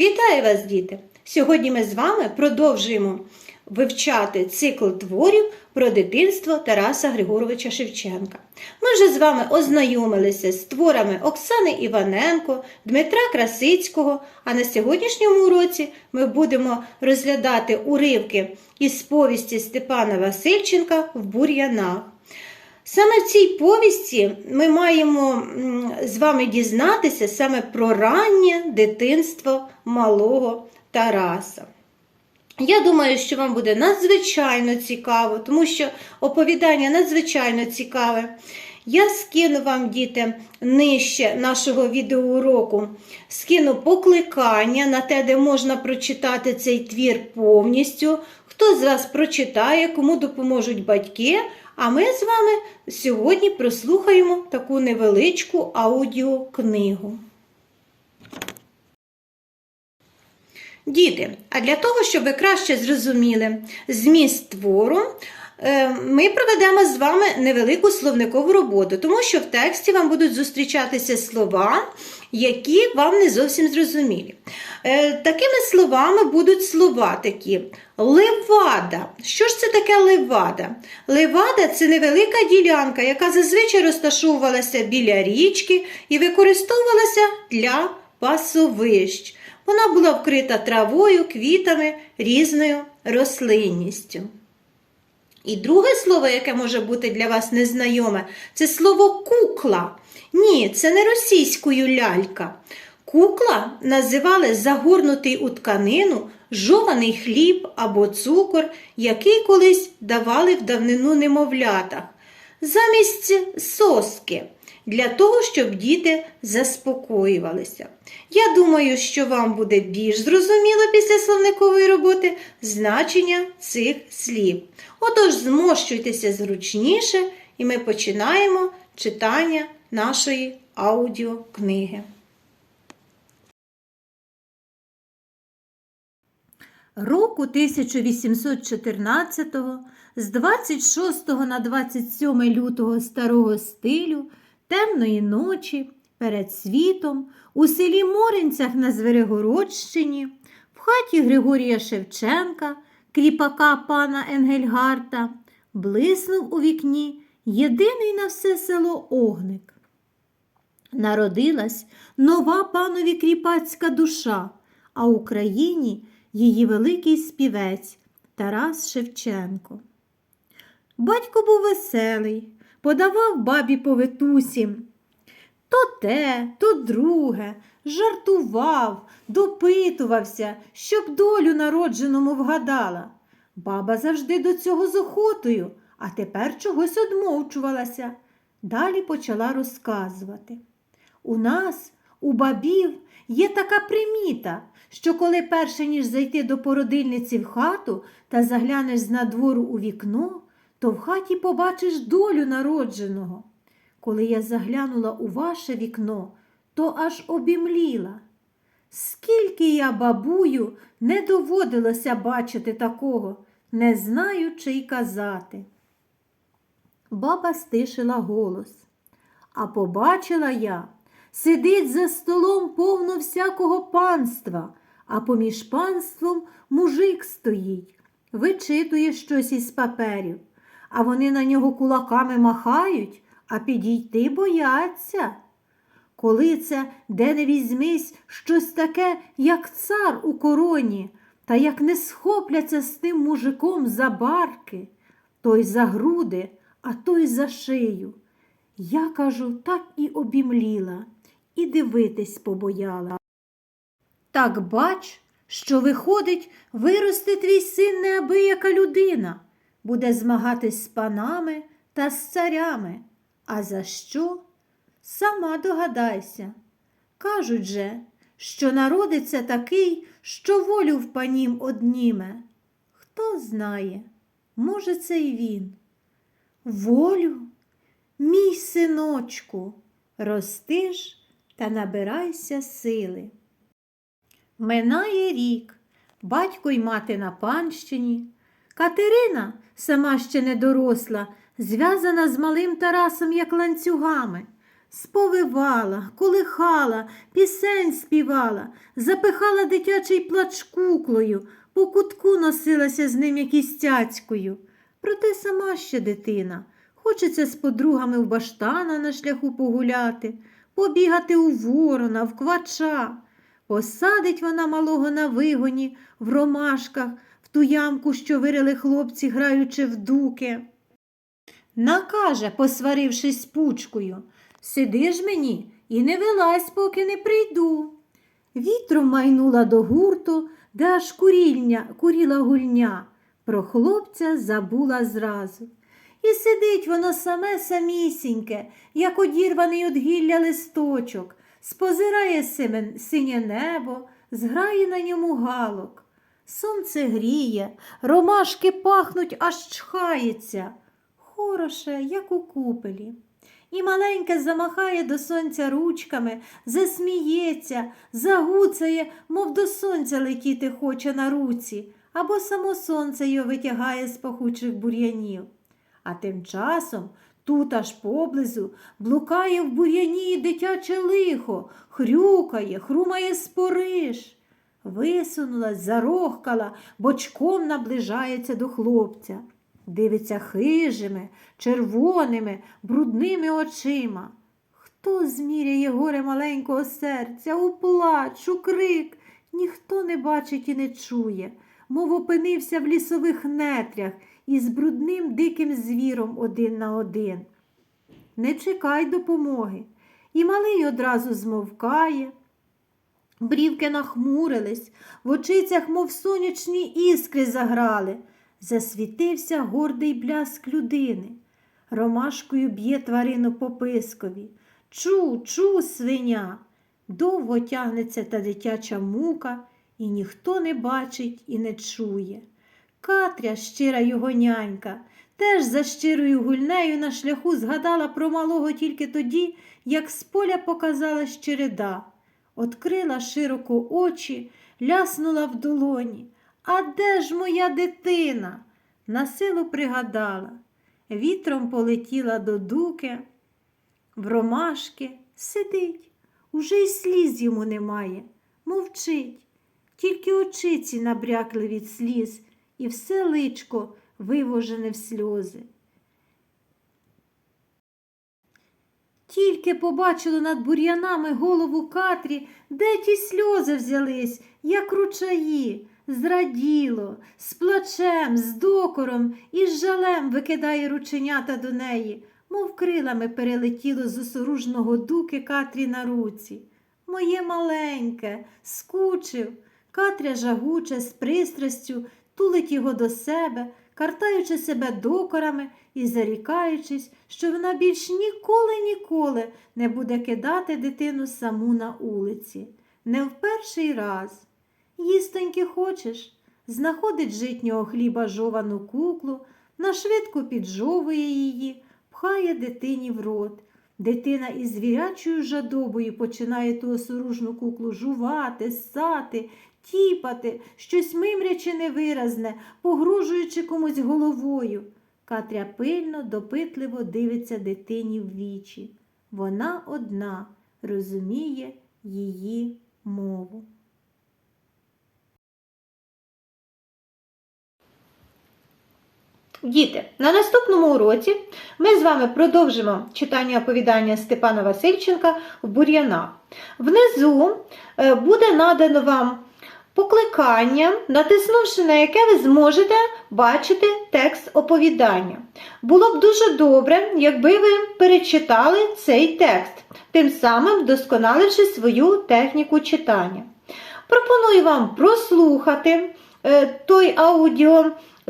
Вітаю вас, діти! Сьогодні ми з вами продовжуємо вивчати цикл творів про дитинство Тараса Григоровича Шевченка. Ми вже з вами ознайомилися з творами Оксани Іваненко, Дмитра Красицького, а на сьогоднішньому уроці ми будемо розглядати уривки із повісті Степана Васильченка в бур'янах. Саме в цій повісті ми маємо з вами дізнатися саме про раннє дитинство малого Тараса. Я думаю, що вам буде надзвичайно цікаво, тому що оповідання надзвичайно цікаве. Я скину вам, діти, нижче нашого відеоуроку, скину покликання на те, де можна прочитати цей твір повністю. Хто з вас прочитає, кому допоможуть батьки. А ми з вами сьогодні прослухаємо таку невеличку аудіокнигу. Діти, а для того, щоб ви краще зрозуміли зміст твору, ми проведемо з вами невелику словникову роботу, тому що в тексті вам будуть зустрічатися слова, які вам не зовсім зрозумілі. Е, Такими словами будуть слова такі: левада. Що ж це таке левада? Левада це невелика ділянка, яка зазвичай розташовувалася біля річки і використовувалася для пасовищ. Вона була вкрита травою, квітами, різною рослинністю. І друге слово, яке може бути для вас незнайоме, це слово кукла. Ні, це не російською лялька. Кукла називали загорнутий у тканину жований хліб або цукор, який колись давали в давнину немовлятах, замість соски, для того, щоб діти заспокоювалися. Я думаю, що вам буде більш зрозуміло після словникової роботи значення цих слів. Отож, змощуйтеся зручніше, і ми починаємо читання нашої аудіокниги. Року 1814 з 26 на 27 лютого старого стилю темної ночі перед світом у селі Моринцях на Зверегородщині, в хаті Григорія Шевченка, кріпака пана Енгельгарта, блиснув у вікні єдиний на все село огник. Народилась нова панові кріпацька душа, а Україні її великий співець Тарас Шевченко. Батько був веселий, подавав бабі повитусі. То те, то друге, жартував, допитувався, щоб долю народженому вгадала. Баба завжди до цього з охотою, а тепер чогось одмовчувалася. Далі почала розказувати. У нас, у бабів, є така приміта, що коли перше ніж зайти до породильниці в хату та заглянеш з надвору у вікно, то в хаті побачиш долю народженого. Коли я заглянула у ваше вікно, то аж обімліла. Скільки я, бабую, не доводилося бачити такого, не знаю, чи й казати. Баба стишила голос. А побачила я, сидить за столом повно всякого панства, а поміж панством мужик стоїть, вичитує щось із паперів, а вони на нього кулаками махають, а підійти бояться. Коли це, де не візьмись, щось таке, як цар у короні, та як не схопляться з тим мужиком за барки, той за груди, а той за шию. Я кажу, так і обімліла, і дивитись побояла. Так бач, що виходить, виросте твій син неабияка людина, буде змагатись з панами та з царями. А за що? Сама догадайся. Кажуть же, що народиться такий, що волю в панім одніме. Хто знає, може, це й він. Волю, мій синочку, ростиш та набирайся сили. Минає рік, батько й мати на панщині. Катерина, сама ще не доросла, зв'язана з малим Тарасом, як ланцюгами. Сповивала, колихала, пісень співала, запихала дитячий плач куклою, по кутку носилася з ним якісь цяцькою. Проте сама ще дитина. Хочеться з подругами в баштана на шляху погуляти, побігати у ворона, в квача. Посадить вона малого на вигоні, в ромашках, в ту ямку, що вирили хлопці, граючи в дуки. Накаже, посварившись пучкою, сиди ж мені і не вилазь, поки не прийду. Вітром майнула до гурту, де аж курільня, куріла гульня. Про хлопця забула зразу. І сидить воно саме самісіньке, як одірваний од гілля листочок, спозирає симен- синє небо, зграє на ньому галок. Сонце гріє, ромашки пахнуть, аж чхається. Хороше, як у купелі. І маленьке замахає до сонця ручками, засміється, загуцає, мов до сонця летіти хоче на руці, або само сонце його витягає з пахучих бур'янів. А тим часом тут аж поблизу блукає в бур'яні дитяче лихо, хрюкає, хрумає спориш. Висунулась, зарохкала, бочком наближається до хлопця. Дивиться хижими, червоними, брудними очима. Хто зміряє горе маленького серця, у плач, у крик? Ніхто не бачить і не чує, мов опинився в лісових нетрях із брудним диким звіром один на один. Не чекай допомоги. І малий одразу змовкає. Брівки нахмурились, в очицях, мов сонячні іскри заграли. Засвітився гордий бляск людини. Ромашкою б'є тварину по пискові. Чу, чу, свиня. Довго тягнеться та дитяча мука, і ніхто не бачить і не чує. Катря, щира його нянька, теж за щирою гульнею на шляху згадала про малого тільки тоді, як з поля показалась череда. Открила широко очі, ляснула в долоні. А де ж моя дитина? Насилу пригадала. Вітром полетіла до дуки, в ромашки сидить, уже й сліз йому немає, мовчить, тільки очиці набрякли від сліз, і все личко вивожене в сльози. Тільки побачила над бур'янами голову Катрі, де ті сльози взялись, як ручаї, зраділо, з плачем, з докором і з жалем викидає рученята до неї, мов крилами перелетіло з осоружного дуки Катрі на руці. Моє маленьке, скучив. Катря жагуче, з пристрастю, тулить його до себе, картаючи себе докорами і зарікаючись, що вона більш ніколи ніколи не буде кидати дитину саму на улиці. Не в перший раз. Їстоньки хочеш, знаходить житнього хліба жовану куклу, нашвидко піджовує її, пхає дитині в рот. Дитина із звірячою жадобою починає ту осоружну куклу жувати, ссати, тіпати, щось мимрячи невиразне, погрожуючи комусь головою. Катря пильно, допитливо дивиться дитині в вічі. Вона одна розуміє її мову. Діти, на наступному уроці ми з вами продовжимо читання оповідання Степана Васильченка в бур'янах. Внизу е, буде надано вам покликання, натиснувши на яке ви зможете бачити текст оповідання. Було б дуже добре, якби ви перечитали цей текст, тим самим вдосконаливши свою техніку читання. Пропоную вам прослухати е, той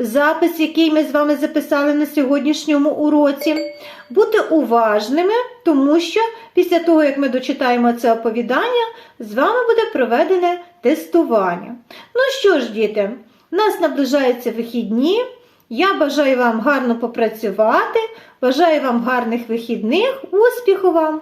аудіозапис, який ми з вами записали на сьогоднішньому уроці. Бути уважними, тому що після того, як ми дочитаємо це оповідання, з вами буде проведене тестування. Ну що ж, діти, нас наближаються вихідні. Я бажаю вам гарно попрацювати, бажаю вам гарних вихідних, успіху вам!